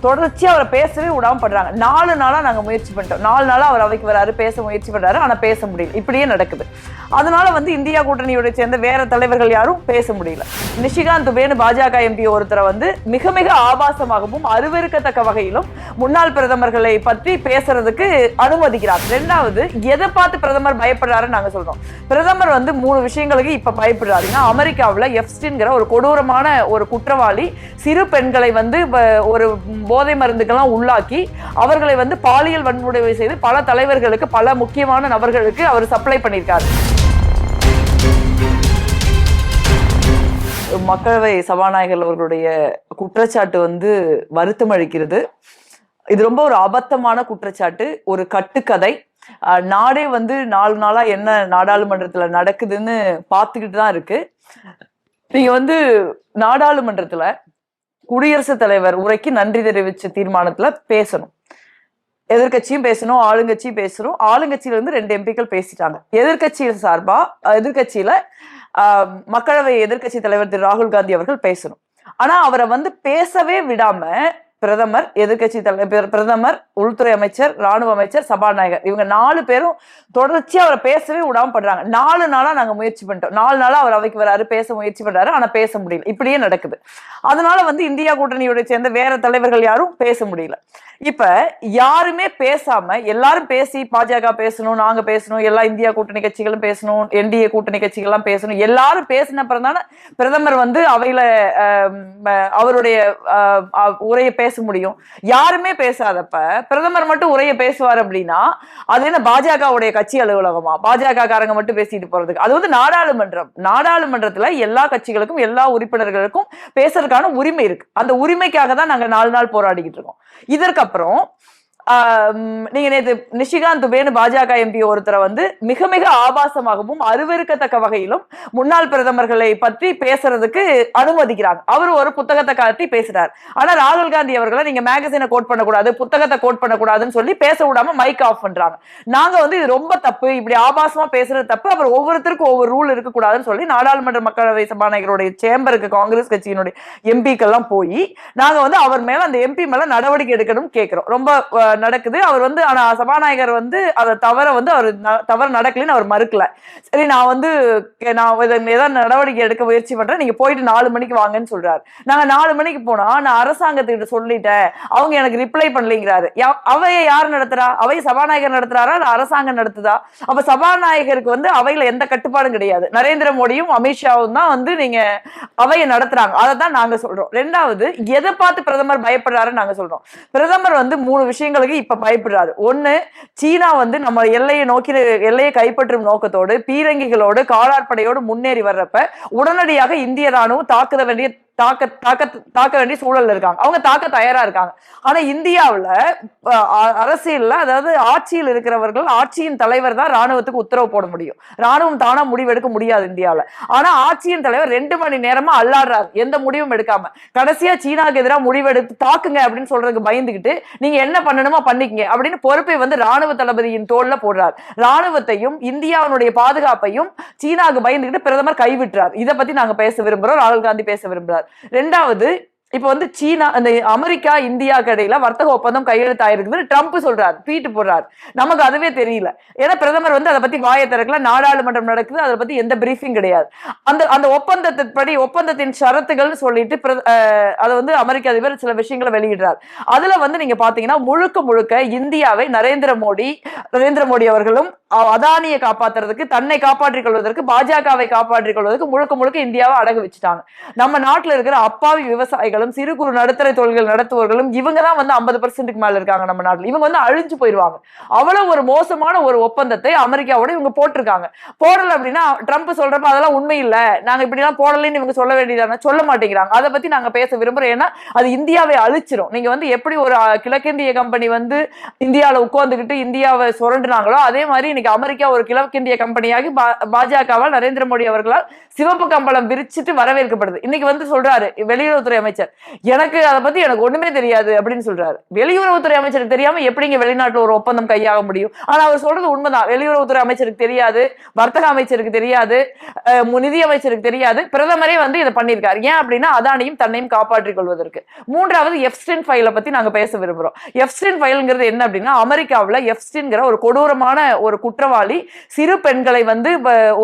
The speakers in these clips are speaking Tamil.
தொடர்ச்சியாக அவரை பேசவே விடாம பண்றாங்க நாலு நாளாக நாங்கள் முயற்சி பண்ணிட்டோம். நாலு நாளாக அவர் அவைக்கு வராரு பேச முயற்சி பண்ணுறாரு ஆனால் பேச முடியல. இப்படியே நடக்குது. அதனால வந்து இந்தியா கூட்டணியோட சேர்ந்த வேற தலைவர்கள் யாரும் பேச முடியல. நிஷிகாந்த் துபேனு பாஜக எம்பி ஒருத்தரை வந்து மிக மிக ஆபாசமாகவும் அருவருக்கத்தக்க வகையிலும் முன்னாள் பிரதமர்களை பற்றி பேசுறதுக்கு அனுமதிக்கிறார். ரெண்டாவது எதை பார்த்து பிரதமர் பயப்படுறாருன்னு நாங்கள் சொல்றோம். பிரதமர் வந்து மூணு விஷயங்களுக்கு இப்போ பயப்படுறாருன்னா அமெரிக்காவில் எஃப்ஸ்டின்கிற ஒரு கொடூரமான ஒரு குற்றவாளி சிறு பெண்களை வந்து வ- ஒரு போதை மருந்துக்கெல்லாம் உள்ளாக்கி அவர்களை வந்து பாலியல் வன்முறை செய்து பல தலைவர்களுக்கு பல முக்கியமான நபர்களுக்கு அவர் சப்ளை பண்ணியிருக்கார். மக்களவை சபாநாயகர் அவர்களுடைய குற்றச்சாட்டு வந்து வருத்தம் அளிக்கிறது. இது ரொம்ப ஒரு அபத்தமான குற்றச்சாட்டு ஒரு கட்டுக்கதை. நாடே வந்து நாலு நாளா என்ன நாடாளுமன்றத்துல நடக்குதுன்னு பார்த்துக்கிட்டு தான் இருக்கு. நீங்க வந்து நாடாளுமன்றத்துல குடியரசுத் தலைவர் உரைக்கு நன்றி தெரிவிச்ச தீர்மானத்துல பேசணும். எதிர்க்கட்சியும் பேசணும் ஆளுங்கட்சியும் பேசணும். ஆளுங்கட்சியில இருந்து ரெண்டு எம்பிக்கள் பேசிட்டாங்க. எதிர்கட்சியில் சார்பா எதிர்கட்சியில மக்களவை எதிர்க்கட்சி தலைவர் திரு ராகுல் காந்தி அவர்கள் பேசணும். ஆனா அவரை வந்து பேசவே விடாம பிரதமர் எதிர்க்கட்சி தலைவர் பிரதமர் உள்துறை அமைச்சர் ராணுவ அமைச்சர் சபாநாயகர். இவங்க நாலு பேரும் தொடர்ச்சியா அவரை பேசவே விடாம பண்றாங்க. நாலு நாளா நாங்க முயற்சி பண்ணிட்டோம் நாலு நாளா அவர் அவைக்கு வராரு பேச முயற்சி பண்றாரு ஆனா பேச முடியல. இப்படியே நடக்குது. அதனால வந்து இந்தியா கூட்டணியோட சேர்ந்த வேற தலைவர்கள் யாரும் பேச முடியல. இப்ப யாருமே பேசாம எல்லாரும் பேசி பாஜக பேசணும் நாங்க பேசணும் எல்லா இந்தியா கூட்டணி கட்சிகளும் பேசணும் என்டிஏ கூட்டணி கட்சிகள்லாம் பேசணும் எல்லாரும் பேசின அப்புறம் தானே பிரதமர் வந்து அவையில அவருடைய அஹ், உரையை பேச பேச முடியும். யாருமே பேசாதப்ப பிரதமர் மட்டும் உரையை பேசுவார் அப்படின்னா அது என்ன பாஜகவுடைய கட்சி அலுவலகமா? பாஜக காரங்க மட்டும் பேசிட்டு போறதுக்கு. அது வந்து நாடாளுமன்றம். நாடாளுமன்றத்துல எல்லா கட்சிகளுக்கும் எல்லா உறுப்பினர்களுக்கும் பேசுறதுக்கான உரிமை இருக்கு. அந்த உரிமைக்காக தான் நாங்க நாலு நாள் போராடிக்கிட்டு இருக்கோம். இதற்கப்புறம் நீங்க நேத்து நிஷிகாந்த் துபேனு பாஜக எம்பி ஒருத்தரை வந்து மிக மிக ஆபாசமாகவும் அருவருக்கத்தக்க வகையிலும் முன்னாள் பிரதமர்களை பற்றி பேசுறதுக்கு அனுமதிக்கிறாங்க. அவர் ஒரு புத்தகத்தை காட்டி பேசுறாரு. ஆனா ராகுல் காந்தி அவர்களை நீங்க மேகசினை கோட் பண்ணக்கூடாது புத்தகத்தை கோட் பண்ணக்கூடாதுன்னு சொல்லி பேச விடாம மைக் ஆஃப் பண்றாங்க. நாங்க வந்து இது ரொம்ப தப்பு இப்படி ஆபாசமா பேசுறது தப்பு. அவர் ஒவ்வொருத்தருக்கும் ஒவ்வொரு ரூல் இருக்கக்கூடாதுன்னு சொல்லி நாடாளுமன்ற மக்களவை சபாநாயகருடைய சேம்பருக்கு காங்கிரஸ் கட்சியினுடைய எம்பிக்கெல்லாம் போய் நாங்க வந்து அவர் மேல அந்த எம்பி மேல நடவடிக்கை எடுக்கணும்னு கேட்கிறோம் ரொம்ப நடக்குது. அவர் வந்து ஆனா சபாநாயகர் வந்து அதை தவற வந்து அவர் தவறு நடக்கலன்னு அவர் மறுக்கல. சரி நான் வந்து நான் ஏதாவது நடவடிக்கை எடுக்க முயற்சி பண்றேன். நீங்க போயிட்டு நாலு மணிக்கு வாங்கன்னு சொல்றாரு. நாங்க நாலு மணிக்கு போனா நான் அரசாங்கத்துக்கிட்ட சொல்லிட்டேன். அவங்க எனக்கு ரிப்ளை பண்ணலைங்கிறாரு. அவைய அவையை யார் நடத்துறா? அவை சபாநாயகர் நடத்துறாரா? இல்ல அரசாங்கம் நடத்துதா? அப்ப சபாநாயகருக்கு வந்து அவையில எந்த கட்டுப்பாடும் கிடையாது. நரேந்திர மோடியும் அமித்ஷாவும் தான் வந்து நீங்க அவையை நடத்துறாங்க. அதை தான் நாங்க சொல்றோம். ரெண்டாவது எதை பார்த்து பிரதமர் பயப்படுறாருன்னு நாங்க சொல்றோம். பிரதமர் வந்து மூணு விஷயங்களுக்கு இப்ப பயப்படுறாரு. ஒண்ணு சீனா வந்து நம்ம எல்லையை நோக்கி எல்லையை கைப்பற்றும் நோக்கத்தோடு பீரங்கிகளோடு காலாட்படையோடு முன்னேறி வர்றப்ப உடனடியாக இந்திய ராணுவம் தாக்குத வேண்டிய தாக்க தாக்க தாக்க வேண்டிய சூழல்ல இருக்காங்க. அவங்க தாக்க தயாரா இருக்காங்க. ஆனா இந்தியாவில் அ- அரசியல்ல அதாவது ஆட்சியில் இருக்கிறவர்கள் ஆட்சியின் தலைவர் தான் ராணுவத்துக்கு உத்தரவு போட முடியும். ராணுவம் தானா முடிவெடுக்க முடியாது இந்தியாவில். ஆனா ஆட்சியின் தலைவர் ரெண்டு மணி நேரமா அல்லாடுறாரு. எந்த முடிவும் எடுக்காம. கடைசியா சீனாக்கு எதிராக முடிவெடுத்து தாக்குங்க அப்படின்னு சொல்றதுக்கு பயந்துகிட்டு நீங்க என்ன பண்ணணுமோ பண்ணிக்கங்க அப்படின்னு பொறுப்பை வந்து ராணுவ தளபதியின் தோல்ல போடுறார். ராணுவத்தையும் இந்தியாவினுடைய பாதுகாப்பையும் சீனாவுக்கு பயந்துகிட்டு பிரதமர் கைவிட்டுறார். இதை பத்தி நாங்க பேச விரும்புறோம். ராகுல் காந்தி பேச விரும்புறார். ரெண்டாவது இப்ப வந்து சீனா அந்த அமெரிக்கா இந்தியா கடையில வர்த்தக ஒப்பந்தம் கையெழுத்தாயிருக்குது ட்ரம்ப் சொல்றாரு ட்வீட் போடுறாரு. நமக்கு அதுவே தெரியல. ஏன்னா பிரதமர் வந்து அதை பத்தி வாயை திறக்கல நாடாளுமன்றம் நடக்குது அதை பத்தி எந்த பிரீஃபிங் கிடையாது. அந்த அந்த ஒப்பந்தத்தின்படி ஒப்பந்தத்தின் ஷரத்துகள்னு சொல்லிட்டு அதை வந்து அமெரிக்க அதிபர் சில விஷயங்களை வெளியிடுறார். அதுல வந்து நீங்க பாத்தீங்கன்னா முழுக்க முழுக்க இந்தியாவை நரேந்திர மோடி நரேந்திர மோடி அவர்களும் அதானியை காப்பாத்துறதுக்கு தன்னை காப்பாற்றிக் கொள்வதற்கு பாஜகவை காப்பாற்றிக் கொள்வதற்கு முழுக்க முழுக்க இந்தியாவை அடகு வச்சுட்டாங்க. நம்ம நாட்டில் இருக்கிற அப்பாவி விவசாயிகள் தொழில்களும் சிறு குறு நடுத்தர தொழில்கள் நடத்துவர்களும் இவங்க தான் வந்து ஐம்பது பர்சன்ட்டுக்கு மேலே இருக்காங்க நம்ம நாட்டில். இவங்க வந்து அழிஞ்சு போயிடுவாங்க. அவ்வளோ ஒரு மோசமான ஒரு ஒப்பந்தத்தை அமெரிக்காவோட இவங்க போட்டிருக்காங்க. போடலை அப்படின்னா ட்ரம்ப் சொல்கிறப்ப அதெல்லாம் உண்மை இல்லை. நாங்கள் இப்படிலாம் போடலைன்னு இவங்க சொல்ல வேண்டியதான? சொல்ல மாட்டேங்கிறாங்க. அதை பற்றி நாங்கள் பேச விரும்புகிறோம் ஏன்னா அது இந்தியாவை அழிச்சிரும். நீங்கள் வந்து எப்படி ஒரு கிழக்கிந்திய கம்பெனி வந்து இந்தியாவில் உட்காந்துக்கிட்டு இந்தியாவை சுரண்டுனாங்களோ அதே மாதிரி இன்னைக்கு அமெரிக்கா ஒரு கிழக்கிந்திய கம்பெனியாகி பா- பாஜகவால் நரேந்திர மோடி அவர்களால் சிவப்பு கம்பளம் விரிச்சிட்டு வரவேற்கப்படுது. இன்னைக்கு வந்து சொல்றாரு வெளியுறவுத்துறை அமைச்சர். எனக்கு அதை பத்தி எனக்கு ஒண்ணுமே தெரியாது அப்படின்னு சொல்றாரு. வெளியுறவுத்துறை அமைச்சருக்கு தெரியாம எப்படிங்க வெளிநாட்டுல ஒரு ஒப்பந்தம் கையாக முடியும்? ஆனா அவர் சொல்றது உண்மைதான். வெளியுறவுத்துறை அமைச்சருக்கு தெரியாது வர்த்தக அமைச்சருக்கு தெரியாது நிதி அமைச்சருக்கு தெரியாது. பிரதமரே வந்து இதை பண்ணியிருக்காரு. ஏன் அப்படின்னா அதானையும் தன்னையும் காப்பாற்றிக் கொள்வதற்கு. மூன்றாவது எஃப்ஸ்டின் ஃபைலை பத்தி நாங்க பேச விரும்புறோம். எஃப்ஸ்டின் ஃபைல்ங்கிறது என்ன அப்படின்னா அமெரிக்காவுல எஃப்ஸ்டின்ங்கிற ஒரு கொடூரமான ஒரு குற்றவாளி சிறு பெண்களை வந்து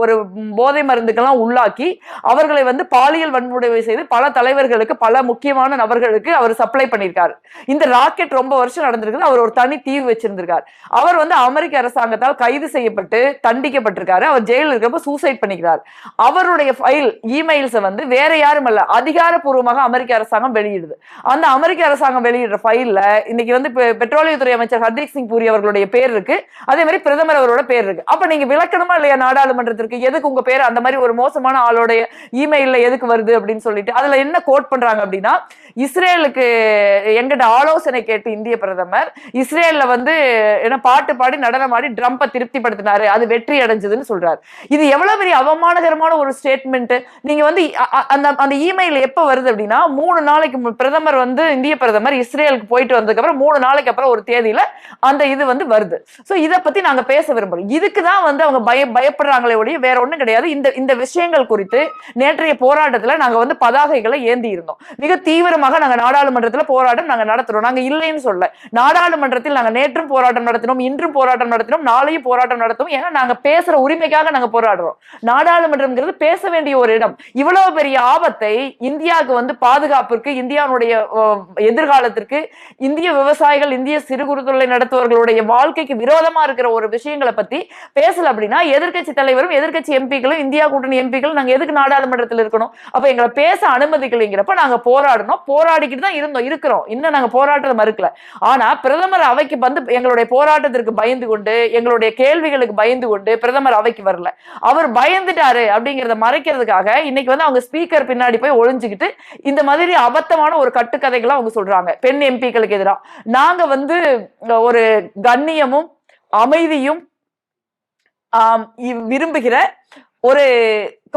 ஒரு போதை மருந்துக்கெல்லாம் உள்ளாக்கி அவர்களை வந்து பாலியல் வன்முறை செய்து பல தலைவர்களுக்கு பல முக்கியமான நபர்களுக்கு அவர் சப்ளை பண்ணியிருக்காரு. இந்த ராக்கெட் ரொம்ப வருஷம் நடந்திருக்குது அவர் ஒரு தனி தீவு வச்சிருந்திருக்கார். அவர் வந்து அமெரிக்க அரசாங்கத்தால் கைது செய்யப்பட்டு தண்டிக்கப்பட்டிருக்காரு. அவர் ஜெயிலில் இருக்கிறப்ப சூசைட் பண்ணிக்கிறார். அவருடைய ஃபைல் இமெயில்ஸை வந்து வேற யாரும் இல்ல அதிகாரப்பூர்வமாக அமெரிக்க அரசாங்கம் வெளியிடுது. அந்த அமெரிக்க அரசாங்கம் வெளியிடுற ஃபைல்ல இன்னைக்கு வந்து பெட்ரோலியத்துறை அமைச்சர் ஹர்தீப் சிங் பூரி அவர்களுடைய பேர் இருக்கு. அதே மாதிரி பிரதமர் அவரோட பேர் இருக்கு. அப்ப நீங்க விளக்கணுமா இல்லையா நாடாளுமன்றத்திற்கு? எதுக்கு உங்க பேர் அந்த மாதிரி ஒரு மோசமான ஆளுடைய இமெயில்ல எதுக்கு வருது அப்படின்னு சொல்லிட்டு அதுல என்ன கோட் பண்றாங்க அப்படின்னு அப்படின்னா இஸ்ரேலுக்கு எங்கிட்ட ஆலோசனை கேட்டு இந்திய பிரதமர் இஸ்ரேல்ல வந்து என்ன பாட்டு பாடி நடனம் ஆடி ட்ரம்பை திருப்திப்படுத்தினாரு. அது வெற்றி அடைஞ்சதுன்னு சொல்றாரு. இது எவ்வளவு பெரிய அவமானகரமான ஒரு ஸ்டேட்மெண்ட் நீங்க வந்து அந்த அந்த இமெயில் எப்ப வருது அப்படின்னா மூணு நாளைக்கு பிரதமர் வந்து இந்திய பிரதமர் இஸ்ரேலுக்கு போயிட்டு வந்ததுக்கு அப்புறம் மூணு நாளைக்கு அப்புறம் ஒரு தேதியில அந்த இது வந்து வருது. ஸோ இதை பத்தி நாங்க பேச விரும்புறோம். இதுக்கு தான் வந்து அவங்க பய பயப்படுறாங்களே ஒழிய வேற ஒண்ணும் கிடையாது. இந்த இந்த விஷயங்கள் குறித்து நேற்றைய போராட்டத்துல நாங்க வந்து பதாகைகளை ஏந்தி இருந்தோம். மிக தீவிரமாக நாங்க நாடாளுமன்றத்தில் போராட்டம் நாங்க நடத்துறோம். நாங்க இல்லைன்னு சொல்ல. நாடாளுமன்றத்தில் நாங்க நேற்றும் போராட்டம் நடத்தினோம் இன்றும் போராட்டம் நடத்தினோம் நாளையும் போராட்டம் நடத்தும் ஏன்னா நாங்க பேசுற உரிமைக்காக நாங்க போராடுறோம். நாடாளுமன்றம்ங்கிறது பேச வேண்டிய ஒரு இடம். இவ்வளவு பெரிய ஆபத்தை இந்தியாவுக்கு வந்து பாதுகாப்பிற்கு இந்தியாவுடைய எதிர்காலத்திற்கு இந்திய விவசாயிகள் இந்திய சிறு குறு தொழிலை நடத்துவர்களுடைய வாழ்க்கைக்கு விரோதமா இருக்கிற ஒரு விஷயங்களை பத்தி பேசல அப்படின்னா எதிர்க்கட்சி தலைவரும் எதிர்க்கட்சி எம்பிக்களும் இந்தியா கூட்டணி எம்பிக்களும் நாங்கள் எதுக்கு நாடாளுமன்றத்தில் இருக்கணும்? அப்ப எங்களை பேச அனுமதிக்கலைங்கிறப்ப நாங்க போராடணும். போராடிக்கிட்டு தான் இருந்தோம் இருக்கிறோம். இன்னும் நாங்கள் போராட்டத்தை மறுக்கல. ஆனா பிரதமர் அவைக்கு வந்து எங்களுடைய போராட்டத்திற்கு பயந்து கொண்டு எங்களுடைய கேள்விகளுக்கு பயந்து கொண்டு பிரதமர் அவைக்கு வரல. அவர் பயந்துட்டாரு அப்படிங்கிறத மறைக்கிறதுக்காக இன்னைக்கு வந்து அவங்க ஸ்பீக்கர் பின்னாடி போய் ஒழிஞ்சுக்கிட்டு இந்த மாதிரி அபத்தமான ஒரு கட்டுக்கதைகளை அவங்க சொல்றாங்க. பெண் எம்பிக்களுக்கு எதிராக நாங்க வந்து ஒரு கண்ணியமும் அமைதியும் விரும்புகிற ஒரு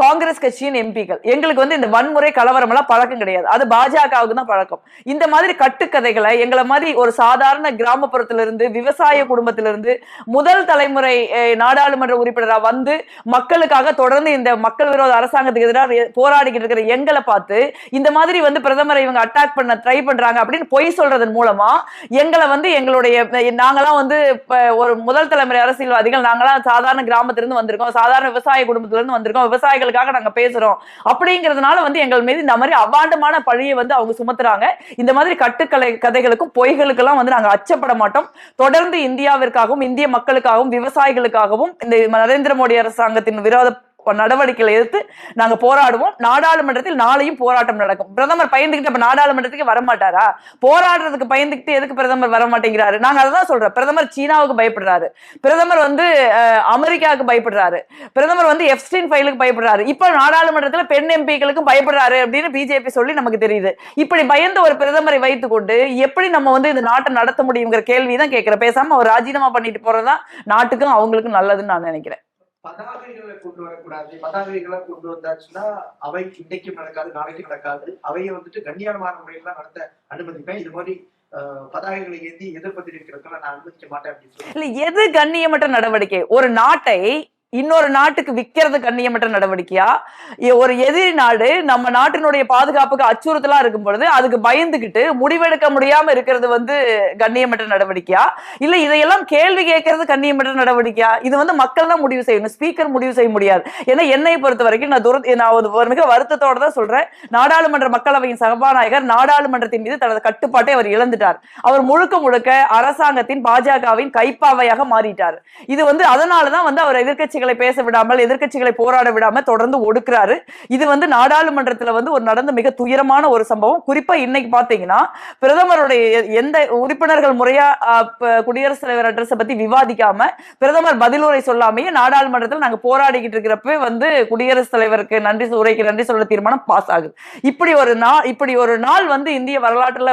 காங்கிரஸ் கட்சியின் எம்பிகள் எங்களுக்கு வந்து இந்த வன்முறை கலவரம் எல்லாம் பழக்கம் கிடையாது. அது பாஜகவுக்கு தான் பழக்கம். இந்த மாதிரி கட்டுக்கதைகளை எங்களை மாதிரி ஒரு சாதாரண கிராமப்புறத்திலிருந்து விவசாய குடும்பத்திலிருந்து முதல் தலைமுறை நாடாளுமன்ற உறுப்பினரா வந்து மக்களுக்காக தொடர்ந்து இந்த மக்கள் விரோத அரசாங்கத்துக்கு எதிராக போராடிக்கிட்டு இருக்கிற எங்களை பார்த்து இந்த மாதிரி வந்து பிரதமரை இவங்க அட்டாக் பண்ண ட்ரை பண்றாங்க அப்படின்னு பொய் சொல்றதன் மூலமா எங்களை வந்து எங்களுடைய நாங்களாம் நாங்கெல்லாம் வந்து ஒரு முதல் தலைமுறை அரசியல்வாதிகள் நாங்களாம் சாதாரண கிராமத்திலிருந்து வந்திருக்கோம் சாதாரண விவசாய குடும்பத்துல இருந்து வந்திருக்கோம் விவசாயிகளுக்காக நாங்க பேசுறோம். அப்படிங்கிறதுனால வந்து எங்கள் மீது இந்த மாதிரி அவாண்டமான பழியை வந்து அவங்க சுமத்துறாங்க. இந்த மாதிரி கட்டுக்கலை கதைகளுக்கும் பொய்களுக்கெல்லாம் வந்து நாங்க அச்சப்பட மாட்டோம். தொடர்ந்து இந்தியாவிற்காகவும் இந்திய மக்களுக்காகவும் விவசாயிகளுக்காகவும் இந்த நரேந்திர மோடி அரசாங்கத்தின் விரோத நடவடிக்கைகளை எதிர்த்து நாங்க போராடுவோம். நாடாளுமன்றத்தில் நாளையும் போராட்டம் நடக்கும். பிரதமர் பயந்துகிட்டு அப்ப நாடாளுமன்றத்துக்கு வரமாட்டாரா? போராடுறதுக்கு பயந்துகிட்டு எதுக்கு பிரதமர் வர மாட்டேங்கிறாரு நாங்க அதான் சொல்றோம். பிரதமர் சீனாவுக்கு பயப்படுறாரு. பிரதமர் வந்து அமெரிக்காவுக்கு பயப்படுறாரு. பிரதமர் வந்து எஃப்ஸ்டின் ஃபைலுக்கு பயப்படுறாரு. இப்ப நாடாளுமன்றத்துல பெண் எம்பிக்களுக்கும் பயப்படுறாரு அப்படின்னு பிஜேபி சொல்லி நமக்கு தெரியுது. இப்படி பயந்த ஒரு பிரதமரை வைத்துக்கொண்டு எப்படி நம்ம வந்து இந்த நாட்டை நடத்த முடியுங்கிற கேள்வி தான் கேட்கிறேன். பேசாம அவர் ராஜினாமா பண்ணிட்டு போறதுதான் நாட்டுக்கும் அவங்களுக்கும் நல்லதுன்னு நான் நினைக்கிறேன். பதாகைகளை கொண்டு வரக்கூடாது. பதாகைகளை கொண்டு வந்தாச்சுன்னா அவை இன்னைக்கும் நடக்காது நாளைக்கும் நடக்காது. அவையை வந்துட்டு கண்ணியமான முறையில நடத்த அனுமதிப்பேன். இது மாதிரி பதாகைகளை ஏந்தி எதிர்ப்பு தெரிவிக்கிறதுக்கெல்லாம் நான் அனுமதிக்க மாட்டேன் அப்படின்னு சொல்லி எது கண்ணியமற்ற நடவடிக்கை? ஒரு நாட்டை இன்னொரு நாட்டுக்கு விற்கிறது கண்ணியமற்ற நடவடிக்கையா? ஒரு எதிரி நாடு நம்ம நாட்டினுடைய பாதுகாப்புக்கு அச்சுறுத்தலா இருக்கும் பொழுது அதுக்கு பயந்துகிட்டு முடிவெடுக்க முடியாம இருக்கிறது வந்து கண்ணியமற்ற நடவடிக்கையா? இல்ல இதையெல்லாம் கேள்வி கேட்கறது கண்ணியமற்ற நடவடிக்கையா? இது வந்து மக்கள் தான் முடிவு செய்யணும். ஸ்பீக்கர் முடிவு செய்ய முடியாது. ஏன்னா என்னை பொறுத்த வரைக்கும் நான் துர நான் ஒரு மிக வருத்தத்தோட தான் சொல்றேன். நாடாளுமன்ற மக்களவையின் சபாநாயகர் நாடாளுமன்றத்தின் மீது தனது கட்டுப்பாட்டை அவர் இழந்துட்டார். அவர் முழுக்க முழுக்க அரசாங்கத்தின் பாஜகவின் கைப்பாவையாக மாறிட்டார். இது வந்து அதனாலதான் வந்து அவர் எதிர்கட்சி எதிர்கட்சிகளை பேச விடாமல் எதிர்கட்சிகளை போராட விடாம தொடர்ந்து ஒடுக்குறாரு. இது வந்து நாடாளுமன்றத்துல வந்து ஒரு நடந்த மிக துயரமான ஒரு சம்பவம். குறிப்பா இன்னைக்கு பாத்தீங்கன்னா பிரதமருடைய எந்த உறுப்பினர்கள் முறையா குடியரசுத் தலைவர் அட்ரஸ பத்தி விவாதிக்காம பிரதமர் பதிலுரை சொல்லாமையே நாடாளுமன்றத்தில் நாங்க போராடிக்கிட்டு இருக்கிறப்ப வந்து குடியரசுத் தலைவருக்கு நன்றி உரைக்கு நன்றி சொல்ற தீர்மானம் பாஸ் ஆகுது. இப்படி ஒரு நாள் இப்படி ஒரு நாள் வந்து இந்திய வரலாற்றுல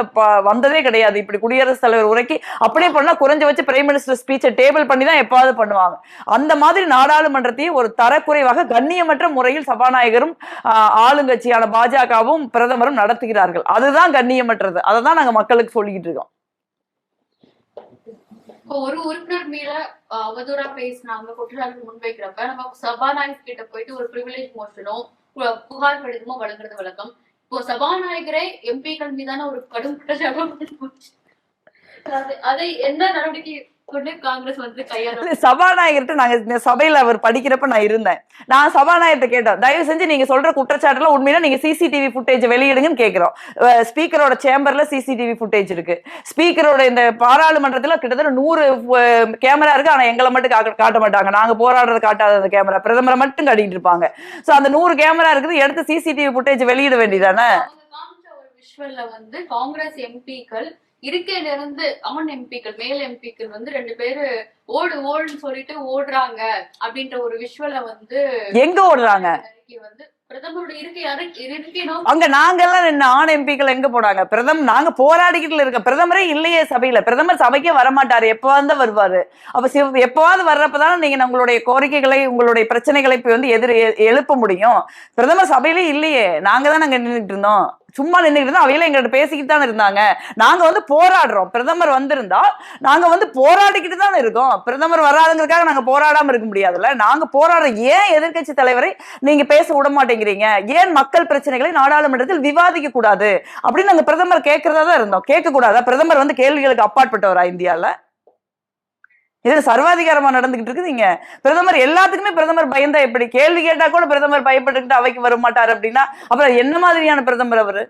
வந்ததே கிடையாது. இப்படி குடியரசுத் தலைவர் உரைக்கு அப்படியே பண்ணா குறைஞ்ச வச்சு பிரைம் மினிஸ்டர் ஸ்பீச்சை டேபிள் பண்ணி தான் எப்பாவது பண்ணுவாங்க. அந்த மாதிரி நாடா நாடாளுமன்றத்தையே ஒரு தரக்குறைவாக கண்ணியமற்ற முறையில் சபாநாயகரும் ஆளுங்கட்சியான பாஜகவும் பிரதமரும் நடத்துகிறார்கள். அதுதான் கண்ணியமற்றது. அதை தான் நாங்க மக்களுக்கு சொல்லிக்கிட்டு இருக்கோம். இப்போ ஒரு உறுப்பினர் மேல அவதூறா பேசினாங்க குற்றச்சாட்டு முன்வைக்கிறப்ப நம்ம சபாநாயகர் கிட்ட போயிட்டு ஒரு பிரிவிலேஜ் மோஷனோ புகார் கடிதமோ வழங்குறது வழக்கம். இப்போ சபாநாயகரே எம்பிக்கள் மீதான ஒரு கடும் குற்றச்சாட்டு அதை என்ன நடவடிக்கை சபாநாயகர்கிட்ட நாங்க சபையில அவர் படிக்கிறப்ப நான் இருந்தேன். நான் சபாநாயகர்கிட்ட கேட்டோம் தயவு செஞ்சு நீங்க சொல்ற குற்றச்சாட்டுல உண்மையில நீங்க சிசிடிவி ஃபுட்டேஜ் வெளியிடுங்கன்னு கேக்குறோம். ஸ்பீக்கரோட சேம்பர்ல சிசிடிவி ஃபுட்டேஜ் இருக்கு. ஸ்பீக்கரோட இந்த பாராளுமன்றத்துல கிட்டத்தட்ட நூறு கேமரா இருக்கு. ஆனா எங்களை மட்டும் காட்ட மாட்டாங்க. நாங்க போராடுறது காட்டாத அந்த கேமரா பிரதமரை மட்டும் காட்டிட்டு இருப்பாங்க. சோ அந்த நூறு கேமரா இருக்குது. எடுத்து சிசிடிவி ஃபுட்டேஜ் வெளியிட வேண்டியதானே? வந்து காங்கிரஸ் எம்பிக்கள் இருக்கையில இருந்து ஆண் எம்பிக்கள் மேல் எம்பிக்கள் வந்து ரெண்டு பேரு ஓடு ஓடுன்னு சொல்லிட்டு ஓடுறாங்க அப்படின்ற ஒரு விஷுவலை வந்து எங்க ஓடுறாங்க? வந்து அங்க நாங்கெல்லாம் நின்று ஆண் எம்பிக்கள் எங்க போனாங்க? பிரதம் நாங்க போராடிக்கிட்டு இருக்க பிரதமரே இல்லையே சபையில. பிரதமர் சபைக்கே வரமாட்டாரு. எப்பவாவது தான் வருவாரு. அப்ப எப்பவாவது வர்றப்பதானே நீங்க உங்களுடைய கோரிக்கைகளை உங்களுடைய பிரச்சனைகளை போய் வந்து எதிர் எழுப்ப முடியும். பிரதமர் சபையிலே இல்லையே. நாங்க தான் அங்க நின்றுட்டு இருந்தோம். சும்மா நின்றுட்டு இருந்தோம் அவையில எங்கள்ட்ட பேசிக்கிட்டு தான் இருந்தாங்க. நாங்க வந்து போராடுறோம். பிரதமர் வந்திருந்தா நாங்க வந்து போராடிக்கிட்டு தான் இருக்கோம். பிரதமர் வராதுங்கிறதுக்காக நாங்க போராடாம இருக்க முடியாதுல்ல. நாங்க போராடுற ஏன் எதிர்க்கட்சி தலைவரை நீங்க பேச விட மாட்டேங்கிறீங்க? ஏன் மக்கள் பிரச்சனைகளை நாடாளுமன்றத்தில் விவாதிக்க கூடாது? அப்படின்னு நாங்க பிரதமர் கேட்கறதா தான் இருந்தோம். கேட்க கூடாதா பிரதமர் வந்து கேள்விகளுக்கு அப்பாற்பட்டவரா இந்தியாவில் இதுல சர்வாதிகாரமா நடந்துகிட்டு இருக்குதுங்க பிரதமர் எல்லாத்துக்குமே பிரதமர் பயந்தா எப்படி? கேள்வி கேட்டா கூட பிரதமர் பயப்பட்டுக்கிட்டு அவைக்கு வர மாட்டாரு அப்படின்னா அப்புறம் என்ன மாதிரியான பிரதமர் அவரு?